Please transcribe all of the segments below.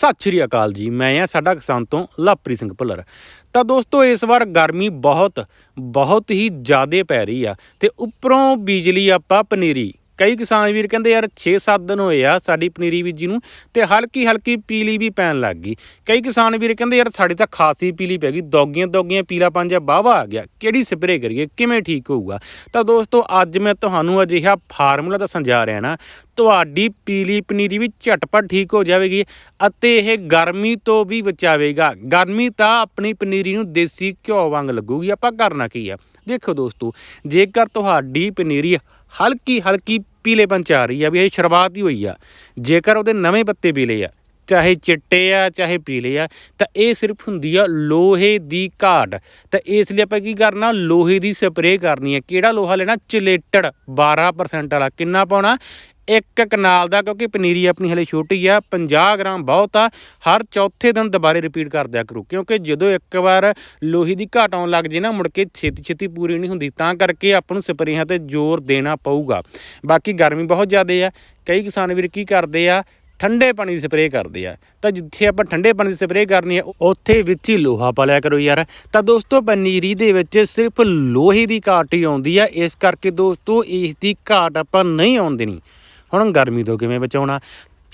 ਸਤਿ ਸ਼੍ਰੀ ਅਕਾਲ ਜੀ, ਮੈਂ ਆ ਸਾਡਾ ਕਿਸਾਨ ਤੋਂ ਲਵਪ੍ਰੀਤ ਸਿੰਘ ਭੁੱਲਰ। ਤਾਂ ਦੋਸਤੋ, ਇਸ ਵਾਰ ਗਰਮੀ ਬਹੁਤ ਬਹੁਤ ਹੀ ਜ਼ਿਆਦਾ ਪੈ ਰਹੀ ਆ ਤੇ ਉੱਪਰੋਂ ਬਿਜਲੀ ਆਪਾਂ ਪਨੀਰੀ ਕਈ ਕਿਸਾਨ ਵੀਰ ਕਹਿੰਦੇ, ਯਾਰ 6-7 ਦਿਨ ਹੋਏ ਆ ਸਾਡੀ ਪਨੀਰੀ ਬੀਜੀ ਨੂੰ ਤੇ ਹਲਕੀ ਹਲਕੀ ਪੀਲੀ ਵੀ ਪੈਣ ਲੱਗ ਗਈ। ਕਈ ਕਿਸਾਨ ਵੀਰ ਕਹਿੰਦੇ, ਯਾਰ, ਸਾਡੀ ਤਾਂ ਖਾਸੀ ਪੀਲੀ ਪੈ ਗਈ ਦੌਗੀਆਂ ਦੌਗੀਆਂ ਪੀਲਾ ਪੰਜ ਬਾਵਾ ਆ ਗਿਆ। ਕਿਹੜੀ ਸਪਰੇਅ ਕਰੀਏ, ਕਿਵੇਂ ਠੀਕ ਹੋਊਗਾ? ਤਾਂ ਦੋਸਤੋ, ਅੱਜ ਮੈਂ ਤੁਹਾਨੂੰ ਅਜਿਹਾ ਫਾਰਮੂਲਾ ਦੱਸਣ ਜਾ ਰਿਹਾ ਨਾ, ਤੁਹਾਡੀ ਪੀਲੀ ਪਨੀਰੀ ਵੀ ਝਟਪਟ ਠੀਕ ਹੋ ਜਾਵੇਗੀ ਅਤੇ ਇਹ ਗਰਮੀ ਤੋਂ ਵੀ ਬਚਾਵੇਗਾ। ਗਰਮੀ ਤਾਂ ਆਪਣੀ ਪਨੀਰੀ ਨੂੰ ਦੇਸੀ ਘਿਓ ਵਾਂਗ ਲੱਗੂਗੀ, ਆਪਾਂ ਕਰਨਾ ਕੀ ਆ? ਦੇਖੋ ਦੋਸਤੋ, ਜੇਕਰ ਤੁਹਾਡੀ ਪਨੀਰੀ ਹਲਕੀ ਹਲਕੀ ਪੀਲੇਪਨ ਚ ਆ ਰਹੀ ਆ, ਵੀ ਇਹ ਸ਼ੁਰੂਆਤ ਹੀ ਹੋਈ ਆ, ਜੇਕਰ ਉਹਦੇ ਨਵੇਂ ਪੱਤੇ ਪੀਲੇ ਆ, ਚਾਹੇ ਚਿੱਟੇ ਆ, ਚਾਹੇ ਪੀਲੇ ਆ, ਤਾਂ ਇਹ ਸਿਰਫ ਹੁੰਦੀ ਆ ਲੋਹੇ ਦੀ ਘਾਟ। ਤਾਂ ਇਸ ਲਈ ਆਪਾਂ ਕੀ ਕਰਨਾ, ਲੋਹੇ ਦੀ ਸਪਰੇਅ ਕਰਨੀ ਹੈ ਕਿਹੜਾ ਲੋਹਾ ਲੈਣਾ? ਚਿਲੇਟਡ 12% ਵਾਲਾ। ਕਿੰਨਾ ਪਾਉਣਾ? ਇੱਕ ਕਨਾਲ ਦਾ, ਕਿਉਂਕਿ ਪਨੀਰੀ ਆਪਣੀ ਹਲੇ ਛੋਟੀ ਆ 50 ਗ੍ਰਾਮ ਬਹੁਤ ਆ, ਹਰ ਚੌਥੇ ਦਿਨ ਦੁਬਾਰੇ ਰਿਪੀਟ ਕਰ ਦਿਆ ਕਰੂ, ਕਿਉਂਕਿ ਜਦੋਂ ਇੱਕ ਵਾਰ ਲੋਹੀ ਦੀ ਘਾਟ ਆਉਣ ਲੱਗ ਜੇ ਨਾ, ਮੁੜ ਕੇ ਛੇਤੀ ਛੇਤੀ ਪੂਰੀ ਨਹੀਂ ਹੁੰਦੀ, ਤਾਂ ਕਰਕੇ ਆਪਾਂ ਨੂੰ ਸਪਰੇਹਾਂ ਤੇ ਜ਼ੋਰ ਦੇਣਾ ਪਊਗਾ। ਬਾਕੀ ਗਰਮੀ ਬਹੁਤ ਜ਼ਿਆਦਾ ਆ, ਕਈ ਕਿਸਾਨ ਵੀਰ ਕੀ ਕਰਦੇ ਆ, ਠੰਡੇ ਪਾਣੀ ਦੀ ਸਪਰੇਅ ਕਰਦੇ ਆ। ਤਾਂ ਜਿੱਥੇ ਆਪਾਂ ਠੰਡੇ ਪਾਣੀ ਦੀ ਸਪਰੇਅ ਕਰਨੀ ਹੈ ਉੱਥੇ ਵਿੱਚ ਹੀ ਲੋਹਾ ਪਾ ਲਿਆ ਕਰੋ ਯਾਰ। ਤਾਂ ਦੋਸਤੋ, ਪਨੀਰੀ ਦੇ ਵਿੱਚ ਸਿਰਫ ਲੋਹੇ ਦੀ ਘਾਟ ਹੀ ਆਉਂਦੀ ਆ, ਇਸ ਕਰਕੇ ਦੋਸਤੋ, ਇਸ ਦੀ ਘਾਟ ਆਪਾਂ ਨਹੀਂ ਆਉਣ ਦੇਣੀ। ਹੁਣ ਗਰਮੀ ਤੋਂ ਕਿਵੇਂ ਬਚਾਉਣਾ?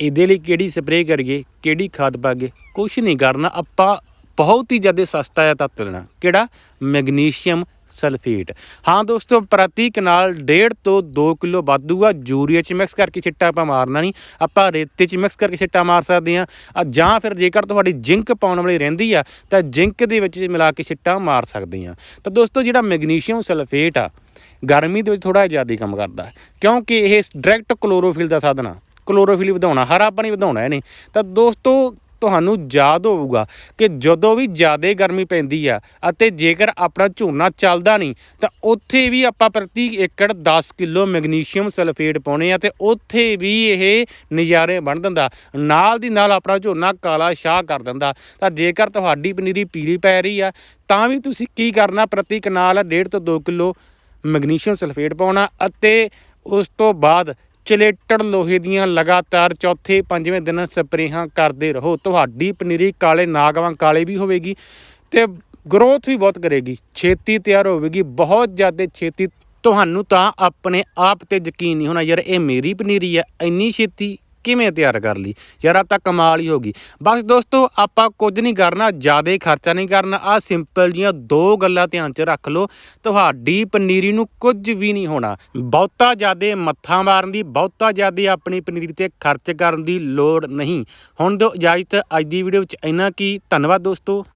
ਇਹਦੇ ਲਈ ਕਿਹੜੀ ਸਪਰੇਅ ਕਰੀਏ? ਕਿਹੜੀ ਖਾਦ ਪਾਗੇ ਕੁਝ ਨਹੀਂ ਕਰਨਾ, ਆਪਾਂ ਬਹੁਤ ਹੀ ਜ਼ਿਆਦਾ ਸਸਤਾ ਹੈ ਤੱਤ ਲੈਣਾ ਕਿਹੜਾ? Magnesium sulphate. ਹਾਂ ਦੋਸਤੋ ਪ੍ਰਤੀ ਕਨਾਲ 1.5 ਤੋਂ 2 ਕਿਲੋ ਵਾਧੂ ਆ। ਯੂਰੀਆ ਚ ਮਿਕਸ ਕਰਕੇ ਛਿੱਟਾ ਆਪਾਂ ਮਾਰਨਾ ਨਹੀਂ। ਆਪਾਂ ਰੇਤੇ ਚ ਮਿਕਸ ਕਰਕੇ ਛਿੱਟਾ ਮਾਰ ਸਕਦੇ ਆ ਜਾਂ ਫਿਰ ਜੇਕਰ ਤੁਹਾਡੀ ਜ਼ਿੰਕ ਪਾਉਣ ਵਾਲੀ ਰਹਿੰਦੀ ਆ, ਤਾਂ ਜ਼ਿੰਕ ਦੇ ਵਿੱਚ ਮਿਲਾ ਕੇ ਛਿੱਟਾ ਮਾਰ ਸਕਦੇ ਆ ਤਾਂ ਦੋਸਤੋ, ਜਿਹੜਾ ਮੈਗਨੀਸ਼ੀਅਮ ਸਲਫੇਟ ਆ, ਗਰਮੀ ਦੇ ਵਿੱਚ ਥੋੜਾ ਜ਼ਿਆਦਾ ਕੰਮ ਕਰਦਾ ਕਿਉਂਕਿ ਇਹ ਡਾਇਰੈਕਟ ਕਲੋਰੋਫਿਲ ਦਾ ਸਾਧਨ ਆ। ਕਲੋਰੋਫਿਲ ਵਧਾਉਣਾ, ਹਰਾ ਪਾਣੀ ਵਧਾਉਣਾ ਇਹਨੇ। ਤਾਂ ਦੋਸਤੋ ਤੁਹਾਨੂੰ ਯਾਦ ਹੋਊਗਾ ਕਿ ਜਦੋਂ ਵੀ ਜ਼ਿਆਦਾ ਗਰਮੀ ਪੈਂਦੀ ਆ ਅਤੇ ਜੇਕਰ ਆਪਣਾ ਝੋਨਾ ਚੱਲਦਾ ਨਹੀਂ, ਤਾਂ ਉੱਥੇ ਵੀ ਆਪਾਂ ਪ੍ਰਤੀ ਏਕੜ 10 ਕਿਲੋ ਮੈਗਨੀਸ਼ੀਅਮ ਸਲਫੇਟ ਪਾਉਣੇ ਆ ਤੇ ਉੱਥੇ ਵੀ ਇਹ ਨਜ਼ਾਰੇ ਬਣ ਦਿੰਦਾ। ਨਾਲ ਦੀ ਨਾਲ ਆਪਣਾ ਝੋਨਾ ਕਾਲਾ ਸ਼ਾਹ ਕਰ ਦਿੰਦਾ। ਤਾਂ ਜੇਕਰ ਤੁਹਾਡੀ ਪਨੀਰੀ ਪੀਲੀ ਪੈ ਰਹੀ ਆ, ਤਾਂ ਵੀ ਤੁਸੀਂ ਕੀ ਕਰਨਾ? ਪ੍ਰਤੀ ਕਨਾਲ 1.5 ਤੋਂ 2 ਕਿਲੋ ਮੈਗਨੀਸ਼ੀਅਮ ਸਲਫੇਟ ਪਾਉਣਾ ਅਤੇ ਉਸ ਤੋਂ ਬਾਅਦ ਚਲੇਟੜ ਲੋਹੇ ਦੀਆਂ ਲਗਾਤਾਰ ਚੌਥੇ ਪੰਜਵੇਂ ਦਿਨ ਸਪਰੇਹਾਂ ਕਰਦੇ ਰਹੋ। ਤੁਹਾਡੀ ਪਨੀਰੀ ਕਾਲੇ ਨਾਗਵਾਂਗ ਕਾਲੇ ਵੀ ਹੋਵੇਗੀ ਤੇ ਗਰੋਥ ਵੀ ਬਹੁਤ ਕਰੇਗੀ। ਛੇਤੀ ਤਿਆਰ ਹੋਵੇਗੀ। ਬਹੁਤ ਜ਼ਿਆਦਾ ਛੇਤੀ। ਤੁਹਾਨੂੰ ਤਾਂ ਆਪਣੇ ਆਪ ਤੇ ਯਕੀਨ ਨਹੀਂ ਹੋਣਾ ਯਾਰ, ਇਹ ਮੇਰੀ ਪਨੀਰੀ ਹੈ, ਇੰਨੀ ਛੇਤੀ ਕਿਵੇਂ ਤਿਆਰ ਕਰ ਲਈ? ਯਾਰ ਆ ਤਾਂ ਕਮਾਲ ਹੀ ਹੋ ਗਈ। ਬਸ ਦੋਸਤੋ, ਆਪਾਂ ਕੁਝ ਨਹੀਂ ਕਰਨਾ, ਜ਼ਿਆਦਾ ਖਰਚਾ ਨਹੀਂ ਕਰਨਾ। ਆ ਸਿੰਪਲ ਜੀਆਂ ਦੋ ਗੱਲਾਂ ਧਿਆਨ 'ਚ ਰੱਖ ਲਓ। ਤੁਹਾਡੀ ਪਨੀਰੀ ਨੂੰ ਕੁਝ ਵੀ ਨਹੀਂ ਹੋਣਾ। ਬਹੁਤਾ ਜ਼ਿਆਦਾ ਮੱਥਾ ਮਾਰਨ ਦੀ, ਬਹੁਤਾ ਜ਼ਿਆਦਾ ਆਪਣੀ ਪਨੀਰੀ ਤੇ ਖਰਚ ਕਰਨ ਦੀ ਲੋੜ ਨਹੀਂ। ਹੁਣ ਦਿਓ ਇਜਾਜ਼ਤ ਅੱਜ ਦੀ ਵੀਡੀਓ ਵਿੱਚ ਇੰਨਾ ਕੀ। ਧੰਨਵਾਦ ਦੋਸਤੋ।